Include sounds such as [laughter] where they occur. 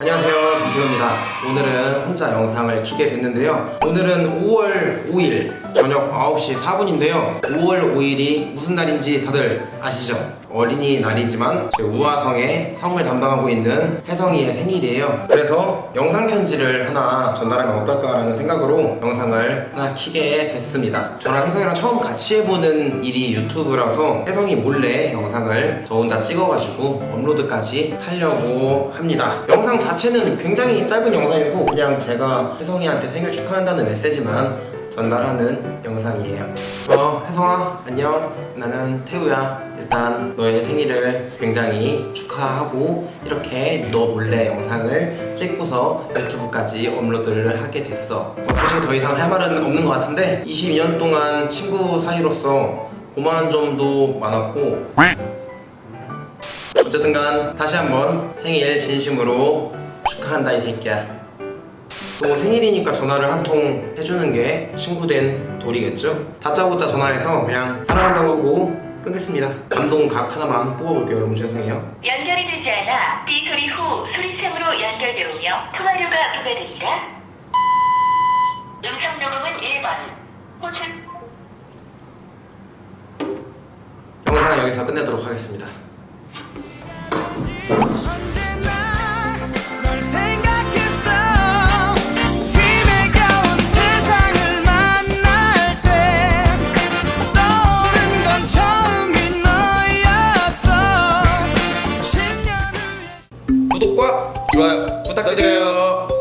안녕하세요 김태훈입니다 오늘은 혼자 영상을 키게 됐는데요. 오늘은 5월 5일 저녁 9시 4분인데요. 5월 5일이 무슨 날인지 다들 아시죠? 어린이날이지만 제 우화성의 성을 담당하고 있는 혜성이의 생일이에요. 그래서 영상 편지를 하나 전달하면 어떨까라는 생각으로 영상을 하나 키게 됐습니다. 저랑 혜성이랑 처음 같이 해보는 일이 유튜브라서 혜성이 몰래 영상을 저 혼자 찍어가지고 업로드까지 하려고 합니다. 영상 자체는 굉장히 짧은 영상이고 그냥 제가 혜성이한테 생일 축하한다는 메시지만 전달하는 영상이에요. 어, 혜성아, 안녕. 나는 태우야. 일단 너의 생일을 굉장히 축하하고 이렇게 너 몰래 영상을 찍고서 유튜브까지 업로드를 하게 됐어. 어, 솔직히 더 이상 할 말은 없는 것 같은데 22년 동안 친구 사이로서 고마운 점도 많았고 [laughs] 어쨌든 간 다시 한번 생일 진심으로 축하한다 이 새끼야. 또 생일이니까 전화를 한 통 해주는 게 친구 된 도리겠죠? 다짜고짜 전화해서 그냥 사랑한다고 하고 끊겠습니다. 감동 각 하나만 뽑아볼게요. 여러분 죄송해요. 연결이 되지 않아 삐 소리 후 소리창으로 연결되오며 통화료가 부과됩니다. 음성 녹음은 1번. 호출 영상 여기서 끝내도록 하겠습니다. 구독과 좋아요. 부탁드려요.